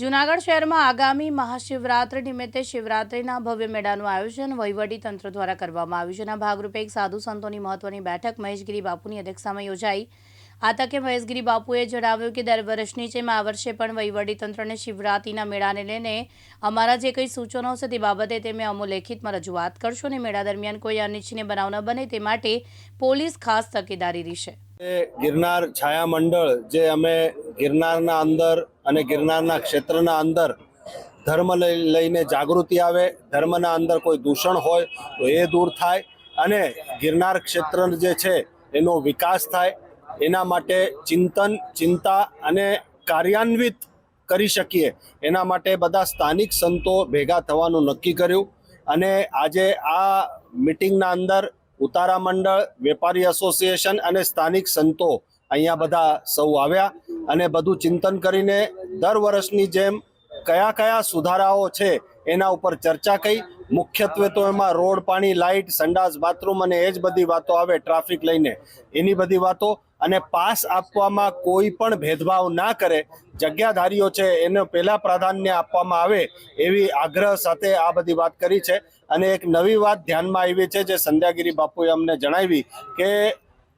જૂનાગઢ શહેરમાં આગામી મહાશિવરાત્રિ નિમિત્તે શિવરાત્રિના ભવ્ય મેળાનું આયોજન વહીવટી તંત્ર દ્વારા કરવામાં આવ્યું છે. જેના ભાગરૂપે એક સાધુ સંતોની મહત્વની બેઠક મહેશગીરી બાપુની અધ્યક્ષતામાં યોજાઈ. આ તકે મહેશગીરી બાપુએ જણાવ્યું કે દર વર્ષની જેમ આ વર્ષે પણ વહીવટી તંત્રને શિવરાત્રિના મેળાને લઈને અમારા જે કંઈ સૂચનો હશે તે બાબતે તેમે અમો લેખિતમાં રજૂઆત કરશો અને મેળા દરમિયાન કોઈ અનિચ્છનીય બનાવ ન બને તે માટે પોલીસ ખાસ તકેદારી રહેશે. ગિરનાર છાયા મંડળ જે અમે ગિરનારના અંદર અને ગિરનારના ક્ષેત્રના અંદર ધર્મ લઈ- લઈને જાગૃતિ આવે, ધર્મના અંદર કોઈ દૂષણ હોય તો એ દૂર થાય અને ગિરનાર ક્ષેત્ર જે છે એનો વિકાસ થાય. એના માટે ચિંતન, ચિંતા અને કાર્યાન્વિત કરી શકીએ. એના માટે બધા સ્થાનિક સંતો ભેગા થવાનું નક્કી કર્યું અને આજે આ મિટિંગના અંદર ઉતારા મંડળ, વેપારી એસોસિએશન અને સ્થાનિક સંતો અહીંયા બધા સૌ આવ્યા. અને બધું ચિંતન કરીને દર વર્ષની જેમ કયા કયા સુધારાઓ છે એના ઉપર ચર્ચા કરી. મુખ્યત્વે તો એમાં રોડ, પાણી, લાઇટ, સંડાસ, બાથરૂમ અને એ જ બધી વાતો આવે ટ્રાફિક લઈને. એની બધી વાતો અને પાસ આપવામાં કોઈ પણ ભેદભાવ ના કરે, જગ્યાધારીઓ છે એને પહેલા પ્રાધાન્ય આપવામાં આવે એવી આગ્રહ સાથે આ બધી વાત કરી છે. અને એક નવી વાત ધ્યાનમાં આવી છે જે સંધ્યાગીરી બાપુએ અમને જણાવી કે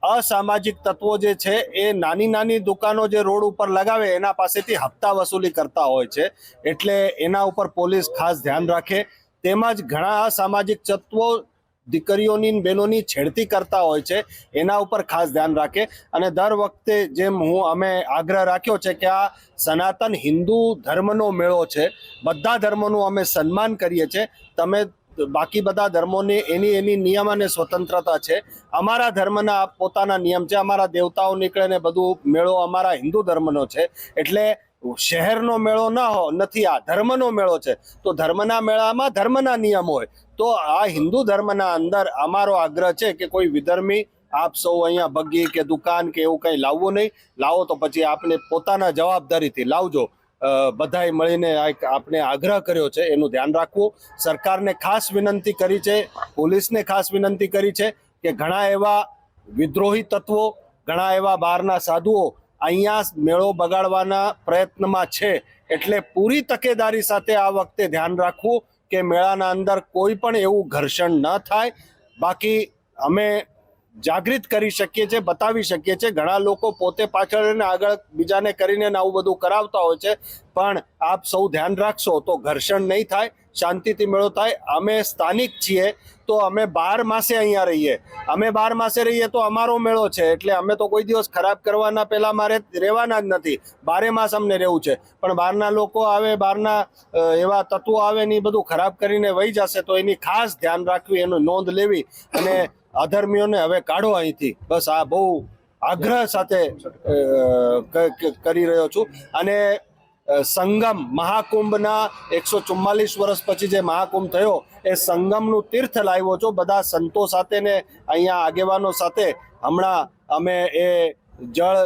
અસામાજિક તત્વો જે છે એ નાની નાની દુકાનો જે રોડ ઉપર લગાવે, એના પાસેથી હપ્તા વસૂલી કરતા હોય છે. એટલે એના ઉપર પોલીસ ખાસ ધ્યાન રાખે. તેમજ ઘણા અસામાજિક તત્વો દીકરીઓની બહેનોની છેડતી કરતા હોય છે. એના ઉપર ખાસ ધ્યાન રાખે. અને દર વખતે જેમ હું, અમે આગ્રહ રાખ્યો છે કે આ સનાતન હિન્દુ ધર્મનો મેળો છે. બધા ધર્મનું અમે સન્માન કરીએ છીએ. તમે બાકી બધા ધર્મોની એની એની નિયમ અને સ્વતંત્રતા છે. અમારા ધર્મના પોતાના નિયમ છે. અમારા દેવતાઓ નીકળે ને બધું મેળો અમારા હિન્દુ ધર્મનો છે. એટલે શહેરનો મેળો ના હો, નથી, આ ધર્મનો મેળો છે. તો ધર્મના મેળામાં ધર્મના નિયમ હોય. તો આ હિન્દુ ધર્મના અંદર અમારો આગ્રહ છે કે કોઈ વિધર્મી, આપ સૌ અહીંયા બગી કે દુકાન કે એવું કંઈ લાવવું નહીં. લાવો તો પછી આપણે પોતાના જવાબદારીથી લાવજો. બધાએ મળીને આપણે આગ્રહ કર્યો છે, એનું ધ્યાન રાખવું. સરકારને ખાસ વિનંતી કરી છે, પોલીસને ખાસ વિનંતી કરી છે કે ઘણા એવા વિદ્રોહી તત્વો, ઘણા એવા બહારના સાધુઓ અહીંયા મેળો બગાડવાના પ્રયત્નમાં છે. એટલે પૂરી તકેદારી સાથે આ વખતે ધ્યાન રાખવું કે મેળાના અંદર કોઈ પણ એવું ઘર્ષણ ન થાય. બાકી અમે જાગૃત કરી શકીએ છીએ, બતાવી શકીએ છીએ. ઘણા લોકો પોતે પાછળ અને આગળ બીજાને કરીને આવું બધું કરાવતા હોય છે. પણ આપ સૌ ધ્યાન રાખશો તો ઘર્ષણ નહીં થાય, શાંતિથી મેળો થાય. અમે સ્થાનિક છીએ તો અમે બાર માસે અહીંયા રહીએ. અમે બાર માસે રહીએ તો અમારો મેળો છે. એટલે અમે તો કોઈ દિવસ ખરાબ કરવાના પહેલાં મારે રહેવાના જ નથી. બારે માસ અમને રહેવું છે. પણ બહારના લોકો આવે, બહારના એવા તત્વો આવે ને એ બધું ખરાબ કરીને વહી જશે તો એની ખાસ ધ્યાન રાખવી, એનું નોંધ લેવી અને અધર્મીઓને હવે કાઢો અહીંથી. બસ આ બહુ આગ્રહ સાથે કરી રહ્યો છું. અને સંગમ મહાકુંભના એકસો ચુમ્માલીસ વર્ષ પછી જે મહાકુંભ થયો, એ સંગમનું તીર્થ લાવ્યો છો. બધા સંતો સાથે ને અહીંયા આગેવાનો સાથે. હમણાં અમે એ જળ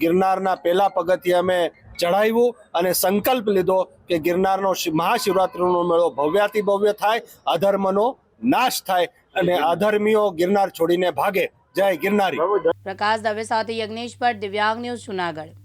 ગિરનારના પહેલા પગથિયે અમે ચઢાવ્યું અને સંકલ્પ લીધો કે ગિરનારનો મહાશિવરાત્રિનો મેળો ભવ્યાતિ ભવ્ય થાય, અધર્મનો નાશ થાય. અને અધર્મીઓ ગિરનાર છોડીને ભાગે. જય ગિરનારી. પ્રકાશ દવે સાથે યજ્ઞેશ ભટ્ટ દિવ્યાંગ ન્યૂઝ જૂનાગઢ.